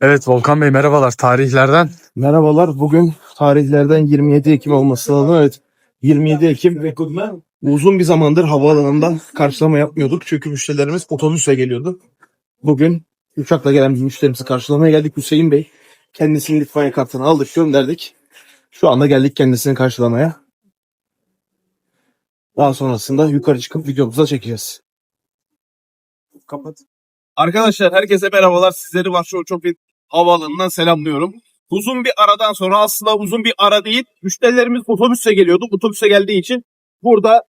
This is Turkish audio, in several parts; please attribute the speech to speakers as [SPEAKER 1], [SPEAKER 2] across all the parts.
[SPEAKER 1] Evet Volkan Bey merhabalar tarihlerden.
[SPEAKER 2] Merhabalar. Bugün tarihlerden 27 Ekim olması lazım. Evet. 27 Ekim ve uzun bir zamandır havaalanında karşılama yapmıyorduk. Çünkü müşterilerimiz otobüsle geliyordu. Bugün uçakla gelen müşterimizi karşılamaya geldik Hüseyin Bey. Kendisinin Litvanya kartını aldık gönderdik. Şu anda geldik kendisini karşılamaya. Daha sonrasında yukarı çıkıp videomuza çekeceğiz.
[SPEAKER 3] Kapat. Arkadaşlar herkese merhabalar. Sizleri Varşova Çopin Havaalanı'ndan selamlıyorum. Uzun bir aradan sonra aslında uzun bir ara değil. Müşterilerimiz otobüse geliyordu. Otobüse geldiği için burada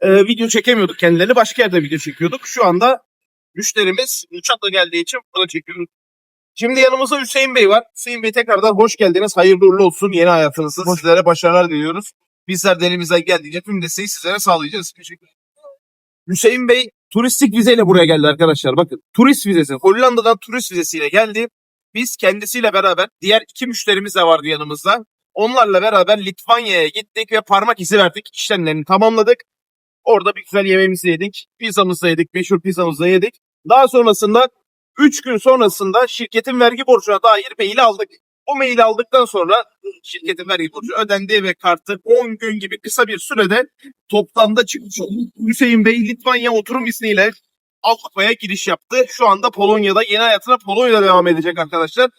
[SPEAKER 3] e, video çekemiyorduk kendilerini. Başka yerde video çekiyorduk. Şu anda müşterimiz uçakla geldiği için burada çekiyoruz. Şimdi yanımızda Hüseyin Bey var. Hüseyin Bey tekrardan hoş geldiniz. Hayırlı uğurlu olsun yeni hayatınızda. Sizlere başarılar diliyoruz. Bizler de elimizden geldiğince tüm desteği sizlere sağlayacağız. Teşekkür ederim. Hüseyin Bey turistik vizeyle buraya geldi arkadaşlar. Bakın turist vizesi. Hollanda'dan turist vizesiyle geldi. Biz kendisiyle beraber diğer iki müşterimiz de vardı yanımızda. Onlarla beraber Litvanya'ya gittik ve parmak izi verdik. İşlemlerini tamamladık. Orada bir güzel yemeğimizi yedik. Pizzamızı yedik. Meşhur pizzamızı yedik. Daha sonrasında 3 gün sonrasında şirketin vergi borcuna dair maili aldık. O maili aldıktan sonra şirketin vergi borcu ödendi ve kartı 10 gün gibi kısa bir sürede toplamda çıkmış oldu. Hüseyin Bey Litvanya oturum izniyle Avrupa'ya giriş yaptı. Şu anda Polonya'da yeni hayatına Polonya'da devam edecek arkadaşlar.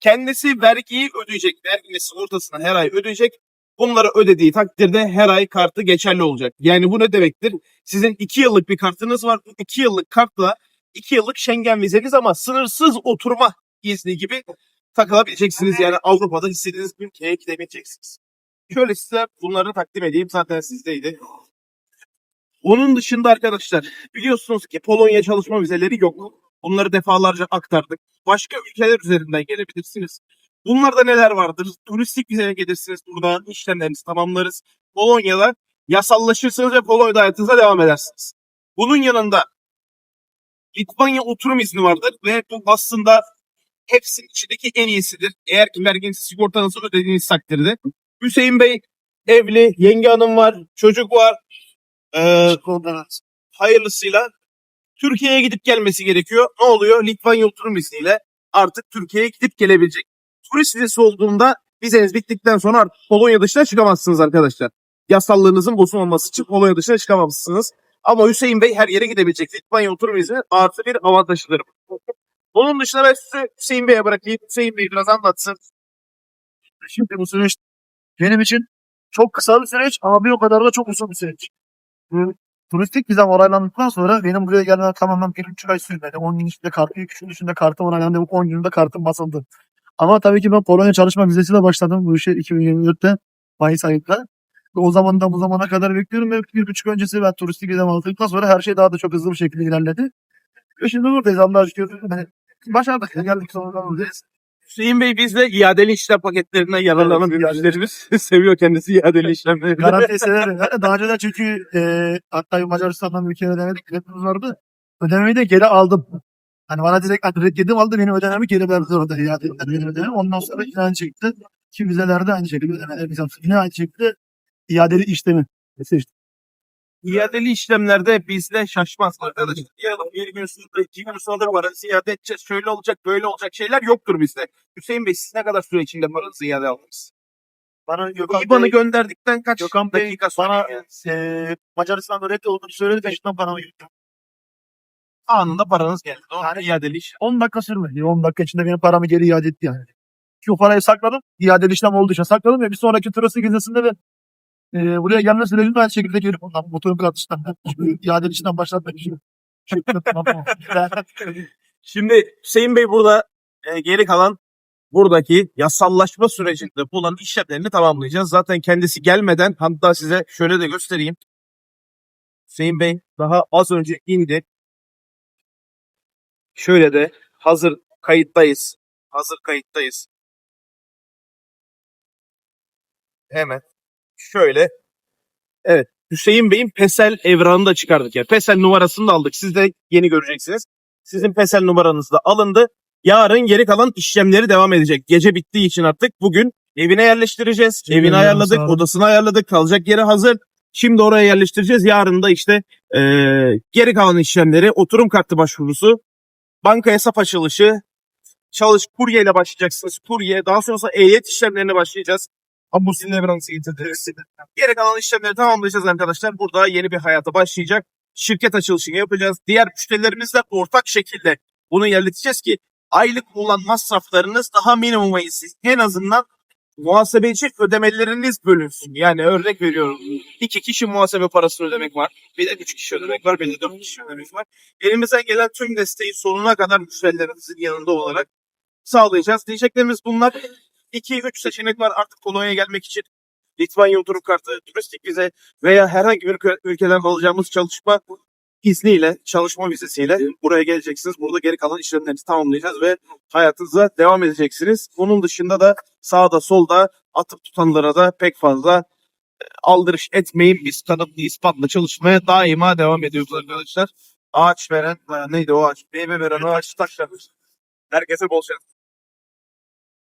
[SPEAKER 3] Kendisi vergiyi ödeyecek. Vergini sigortasına her ay ödeyecek. Bunları ödediği takdirde her ay kartı geçerli olacak. Yani bu ne demektir? Sizin 2 yıllık bir kartınız var. 2 yıllık kartla 2 yıllık Schengen vizeniz ama sınırsız oturma izni gibi takılabileceksiniz. Yani Avrupa'da istediğiniz ülkeye gidebileceksiniz. Şöyle size bunları takdim edeyim. Zaten sizdeydi. Onun dışında arkadaşlar biliyorsunuz ki Polonya çalışma vizeleri yok. Bunları defalarca aktardık. Başka ülkeler üzerinden gelebilirsiniz. Bunlarda neler vardır? Turistik vizeye gelirsiniz. Burada işlemlerinizi tamamlarız. Polonya'da yasallaşırsınız ve Polonya'da hayatınıza devam edersiniz. Bunun yanında Litvanya oturum izni vardır ve bu aslında hepsinin içindeki en iyisidir. Eğer ki verginizi sigortanızı ödediğiniz takdirde. Hüseyin Bey evli, yenge hanım var, çocuk var. Ee, hayırlısıyla Türkiye'ye gidip gelmesi gerekiyor. Ne oluyor? Litvanya oturum izniyle artık Türkiye'ye gidip gelebilecek. Turist vizesi olduğunda vizeniz bittikten sonra artık Polonya dışına çıkamazsınız arkadaşlar. Yasallığınızın bozulmaması için Polonya dışına çıkamazsınız. Ama Hüseyin Bey her yere gidebilecek. Litvanya oturum izni artı bir avantajıdır. Bunun dışında ben size Hüseyin Bey'e bırakayım. Hüseyin Bey biraz anlatsın.
[SPEAKER 4] Şimdi bu süreç benim için çok kısa bir süreç ama bir o kadar da çok uzun bir süreç. Bu turistik vizem onaylandıktan sonra benim buraya gelmem tamamen bir buçuk ay sürmedi. 10 gün içinde kartı, 3 gün içinde kartım onaylandı. Bu 10 günde kartım basıldı. Ama tabii ki ben Polonya çalışma vizesiyle başladım bu işe 2024'te Mayıs ayında. O zamandan bu zamana kadar bekliyorum ve bir buçuk öncesi ben turistik vizem aldıktan sonra her şey daha da çok hızlı bir şekilde ilerledi. Ve şimdi buradayız Allah'a şükür. Yani başardık. Geldik sonunda buradayız.
[SPEAKER 3] Hüseyin Bey biz de iadeli işlem paketlerinden yararlanan müşterilerimiz. Seviyor kendisi iadeli işlemleri.
[SPEAKER 4] Garanti. Ben de daha önceden çünkü e, hatta Macaristan'dan bir kere ödemedik. Biletimiz vardı. Ödemeyi de geri aldım. Hani bana direkt hani reddedim aldı benim ödememi geri verdi orada iade ettiler benim ödememi. Ondan sonra yine aynı şekilde ki vizelerde aynı şekilde ödemeler biz yaptık. Yine aynı şekilde iadeli işlemi seçtik.
[SPEAKER 3] İadeli işlemlerde bizde şaşmaz arkadaşlar. Diyelim bir gün sonra, iki gün sonra paranızı iade edeceğiz. Şöyle olacak, böyle olacak şeyler yoktur bizde. Hüseyin Bey siz ne kadar süre içinde paranızı iade aldınız?
[SPEAKER 4] Bana Gökhan
[SPEAKER 3] İBAN'ı
[SPEAKER 4] Bey,
[SPEAKER 3] gönderdikten kaç
[SPEAKER 4] Gökhan Bey
[SPEAKER 3] dakika sonra
[SPEAKER 4] bana
[SPEAKER 3] yani?
[SPEAKER 4] e, Macaristan'da reddi olduğunu söyledi. Peşinden paramı gitti.
[SPEAKER 3] anında paranız geldi. O
[SPEAKER 4] Yani-
[SPEAKER 3] iadeli iş.
[SPEAKER 4] 10 dakika sürmedi. 10 dakika içinde benim paramı geri iade etti yani. Çünkü o parayı sakladım. İadeli işlem olduğu için sakladım ve bir sonraki turist vizesinde de e, buraya gelme sürecinde aynı şekilde gelip ondan motorum kartıştan iadeli işlem başlatmak için.
[SPEAKER 3] Şimdi Hüseyin Bey burada e, geri kalan buradaki yasallaşma sürecinde bulunan işlemlerini tamamlayacağız. Zaten kendisi gelmeden hatta size şöyle de göstereyim. Hüseyin Bey daha az önce indi. Şöyle de hazır kayıttayız. Hazır kayıttayız. Hemen şöyle. Evet. Hüseyin Bey'in PESEL evrağını da çıkardık. Yani PESEL numarasını da aldık. Siz de yeni göreceksiniz. Sizin PESEL numaranız da alındı. Yarın geri kalan işlemleri devam edecek. Gece bittiği için artık bugün evine yerleştireceğiz.
[SPEAKER 4] Teşekkür
[SPEAKER 3] Evini ayarladık,
[SPEAKER 4] sağ
[SPEAKER 3] odasını ayarladık, kalacak yeri hazır. Şimdi oraya yerleştireceğiz. Yarın da işte eee, geri kalan işlemleri, oturum kartı başvurusu, banka hesap açılışı, çalış kuryeyle başlayacaksınız. Kurye daha sonrasında ehliyet işlemlerine başlayacağız. Ama bu sizinle biraz getiririz. Geri kalan işlemleri tamamlayacağız arkadaşlar. Burada yeni bir hayata başlayacak. Şirket açılışını yapacağız. Diğer müşterilerimizle ortak şekilde bunu ilerleteceğiz ki aylık olan masraflarınız daha minimuma insin. En azından muhasebeci ödemeleriniz bölünsün. Yani örnek veriyorum. İki kişi muhasebe parasını ödemek var. Bir de üç kişi ödemek var. Bir de dört kişi ödemek var. Elimizden gelen tüm desteği sonuna kadar müşterilerimizin yanında olarak sağlayacağız. Diyeceklerimiz bunlar. 2-3 seçenek var artık Polonya'ya gelmek için. Litvanya oturum kartı, turistik vize veya herhangi bir ülke- ülkeden alacağımız çalışma izniyle, çalışma vizesiyle buraya geleceksiniz. Burada geri kalan işlemlerinizi tamamlayacağız ve hayatınıza devam edeceksiniz. Bunun dışında da sağda solda atıp tutanlara da pek fazla e, aldırış etmeyin. Biz kanıtlı ispatla çalışmaya daima devam ediyoruz arkadaşlar. Ağaç veren, e, neydi o ağaç? Meyve veren ağaç taşlar. Herkese bol şans.